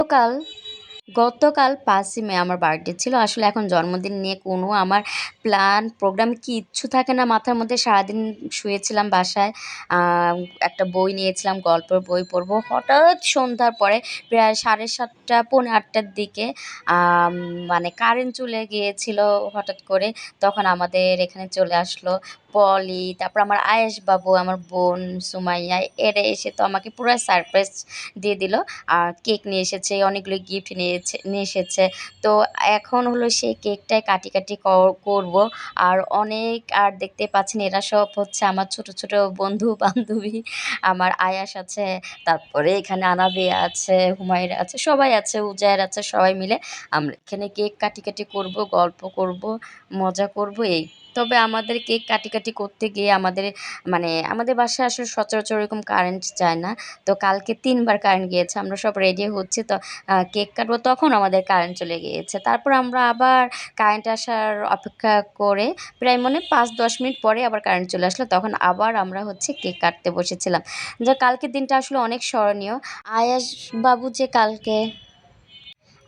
গতকাল গতকাল পাঁচই মে আমার বার্থডে ছিল। আসলে এখন জন্মদিন নিয়ে কোনো আমার প্ল্যান প্রোগ্রাম কিচ্ছু থাকে না। মাথার মধ্যে সারাদিন শুয়েছিলাম বাসায়। একটা বই নিয়েছিলাম, গল্পের বই পড়ব। হঠাৎ সন্ধ্যার পরে প্রায় সাড়ে সাতটা, পৌনে আটটার দিকে মানে কারেন্ট চলে গিয়েছিল হঠাৎ করে। তখন আমাদের এখানে চলে আসলো। পলি, তারপর আমার আয়েশ বাবু আমার বোন সুমাইয়া, এরা এসে তো আমাকে পুরো সারপ্রাইজ দিয়ে দিল। আর কেক নিয়ে এসেছে, অনেকগুলো গিফট নিয়েছে নিয়ে এসেছে। তো এখন হলো সেই কেকটাই কাটি কাটি কর- করব। আর অনেক আর দেখতে পাচ্ছেন, এরা সব হচ্ছে আমার ছোট ছোট বন্ধু বান্ধবী, আমার আয়াস আছে, তারপরে এখানে আনাবিয়া আছে, হুমায়রা আছে, সবাই আছে, উজায়ের আছে, সবাই মিলে। আমরা এখানে কেক কাটি কাটি করব, গল্প করব, মজা করব, এই। তবে আমাদের কেক কাটি কাটি করতে গিয়ে আমাদের মানে আমাদের বাসায় আসলে সচরাচর এরকম কারেন্ট যায় না। তো কালকে তিনবার কারেন্ট গিয়েছে, আমরা সব রেডি হচ্ছে। তো কেক কাটবো তখন আমাদের কারেন্ট চলে গিয়েছে। তারপর আমরা আবার কারেন্ট আসার অপেক্ষা করে প্রায় মনে পাঁচ দশ মিনিট পরে আবার কারেন্ট চলে আসলো। তখন আবার আমরা হচ্ছে কেক কাটতে বসেছিলাম। যে কালকের দিনটা আসলে অনেক স্মরণীয়। আয়াস বাবু যে কালকে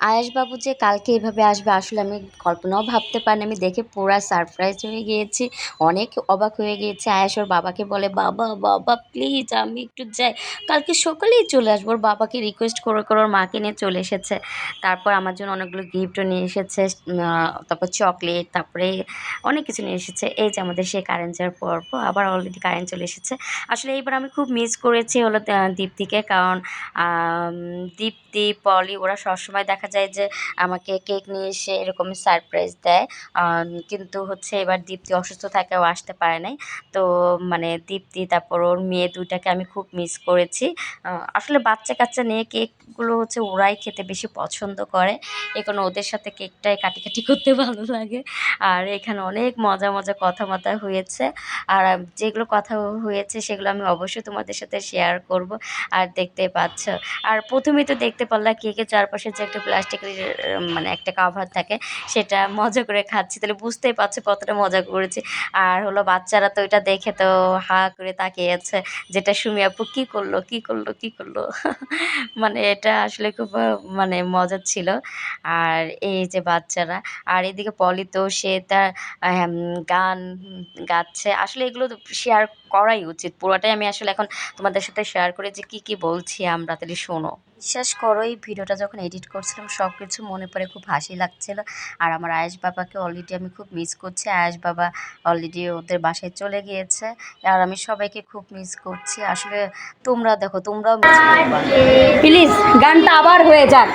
আয়াসবাবু যে কালকে এভাবে আসবে, আসলে আমি কল্পনাও ভাবতে পারিনি। আমি দেখে পুরা সারপ্রাইজ হয়ে গিয়েছি, অনেক অবাক হয়ে গিয়েছে। আয়াস ওর বাবাকে বলে, বাবা বাবা প্লিজ আমি একটু যাই। কালকে সকালেই চলে আসব। ওর বাবাকে রিকোয়েস্ট করে করে ওর মাকে নিয়ে চলে এসেছে। তারপর আমার জন্য অনেকগুলো গিফটও নিয়ে এসেছে তারপর চকলেট তারপরে অনেক কিছু নিয়ে এসেছে। এই যে আমাদের সেই কারেন্ট যাওয়ার পর্ব, আবার অলরেডি কারেন্ট চলে এসেছে। আসলে এইবার আমি খুব মিস করেছি হলো দীপ্তিকে। কারণ দীপ্তি, পলি, ওরা সবসময় দেখা যায় যে আমাকে কেক নিয়ে এসে এরকম সারপ্রাইজ দেয়। কিন্তু হচ্ছে এবার দীপ্তি অসুস্থ থাকে ও আসতে পারে নাই। তো মানে দীপ্তি, তারপর ওর মেয়ে দুইটাকে আমি খুব মিস করেছি। আসলে বাচ্চা কাচ্চা নিয়ে কেকগুলো হচ্ছে ওরাই খেতে বেশি পছন্দ করে। কারণে ওদের সাথে কেকটাই কাটি কাটি করতে ভালো লাগে। আর এখানে অনেক মজা মজা কথা মতা হয়েছে। আর যেগুলো কথা হয়েছে সেগুলো আমি অবশ্যই তোমাদের সাথে শেয়ার করব। আর দেখতে পাচ্ছ। আর প্রথমেই তো দেখতে পারলাম কেকের চারপাশে যে একটা প্লাস্টিকের মানে একটা কাভার থাকে, সেটা মজা করে খাচ্ছি। তাহলে বুঝতেই পারছ কতটা মজা করেছি। আর হলো বাচ্চারা তো এটা দেখে তো হা করে তাকিয়ে আছে, যেটা সুমি আপু কী করল কী করল কী করল? মানে এটা আসলে খুব মানে মজার ছিল। আর এই যে বাচ্চারা, আর এদিকে পলি তো সে তার গান গাচ্ছে। আসলে এগুলো শেয়ার করাই উচিত। পুরোটাই আমি আসলে এখন তোমাদের সাথে শেয়ার করে যে কি কি বলছি আমরা, তাহলে শোনো। বিশ্বাস করো, এই ভিডিওটা যখন এডিট করছিলাম সব কিছু মনে পড়ে খুব হাসি লাগছিল। আর আমার আয়েশ বাবাকে অলরেডি আমি খুব মিস করছি। আয়েশ বাবা অলরেডি ওদের বাসায় চলে গিয়েছে। আর আমি সবাইকে খুব মিস করছি। আসলে তোমরা দেখো তোমরাও মিস করবা প্লিজ গানটা আবার হয়ে যাক.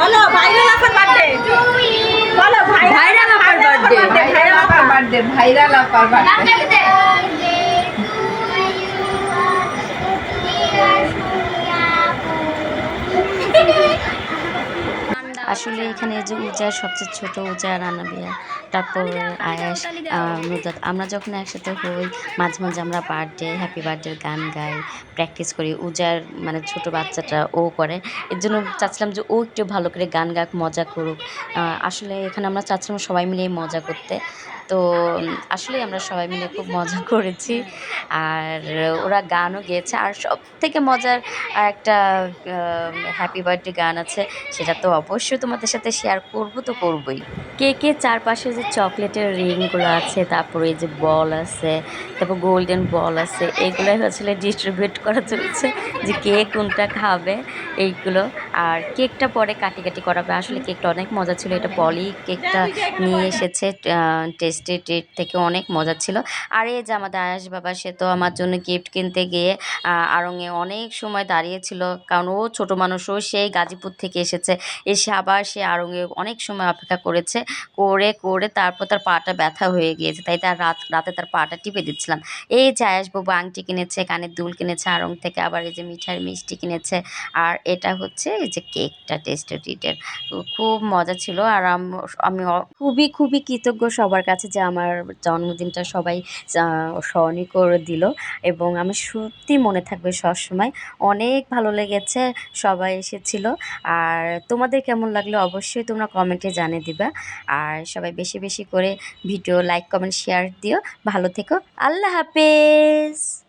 বলো ভাইরাল আপার বার্থডে বলো ভাইরাল আপার birthday। ভাইরাল আপার বার্থডে ভাইরাল আপার বার্থডে আসলে এখানে যে উজার সবচেয়ে ছোট উজা রানাবিয়া তারপর আয়াস নুজাত আমরা যখন একসাথে হই, মাঝে মাঝে আমরা বার্থডে হ্যাপি বার্থডে গান গাই প্র্যাকটিস করি। উজার মানে ছোট বাচ্চাটা ও করে। এর জন্য চাচ্ছিলাম যে ও একটু ভালো করে গান গাক, মজা করুক। আসলে এখানে আমরা চাচ্ছিলাম সবাই মিলে মজা করতে। তো আসলে আমরা সবাই মিলে খুব মজা করেছি। আর ওরা গানও গেয়েছে। আর সব থেকে মজার একটা হ্যাপি বার্থডে গান আছে, সেটা তো অবশ্যই তোমাদের সাথে শেয়ার করব, তো করবই। কেকের চারপাশে যে চকলেটের রিংগুলো আছে, তারপরে এই যে বল আছে, তারপর গোল্ডেন বল আছে, এগুলোই আসলে ডিস্ট্রিবিউট করা চলছে যে কে কোনটা খাবে, এইগুলো। আর কেকটা পরে কাটি কাটি করা হবে আসলে কেকটা অনেক মজা ছিল। এটা পলি কেকটা নিয়ে এসেছে টেস্টি ট্রিট থেকে অনেক মজা ছিল। আর এই যে আমাদের আয়াস বাবা, সে তো আমার জন্য গিফট কিনতে গিয়ে আড়ংয়ে অনেক সময় দাঁড়িয়েছিল। কারণ ও ছোট মানুষও সেই গাজীপুর থেকে এসেছে। এসে আবার সে আড়ংয়ে অনেক সময় অপেক্ষা করেছে, করে করে তারপর তার পাটা ব্যথা হয়ে গিয়েছে। তাই তার রাত, রাতে তার পাটা টিপে দিচ্ছিলাম। এই যে আয়াসবাবু আংটি কিনেছে, কানের দুল কিনেছে আড়ং থেকে, আবার এই যে মিঠাই মিষ্টি কিনেছে। আর এটা হচ্ছে যে কেকটা টেস্ট ট্রিটের খুব মজা ছিল আর আমি খুবই খুবই কৃতজ্ঞ সবার কাছে যে আমার জন্মদিনটা সবাই স্মরণীয় করে দিল এবং আমি সত্যি মনে থাকবে সবসময়। অনেক ভালো লেগেছে, সবাই এসেছিল। আর তোমাদের কেমন লাগল অবশ্যই তোমরা কমেন্টে জানিয়ে দিবা। আর সবাই বেশি বেশি করে ভিডিও লাইক কমেন্ট শেয়ার দিও। ভালো থেকো। আল্লাহ হাফেজ!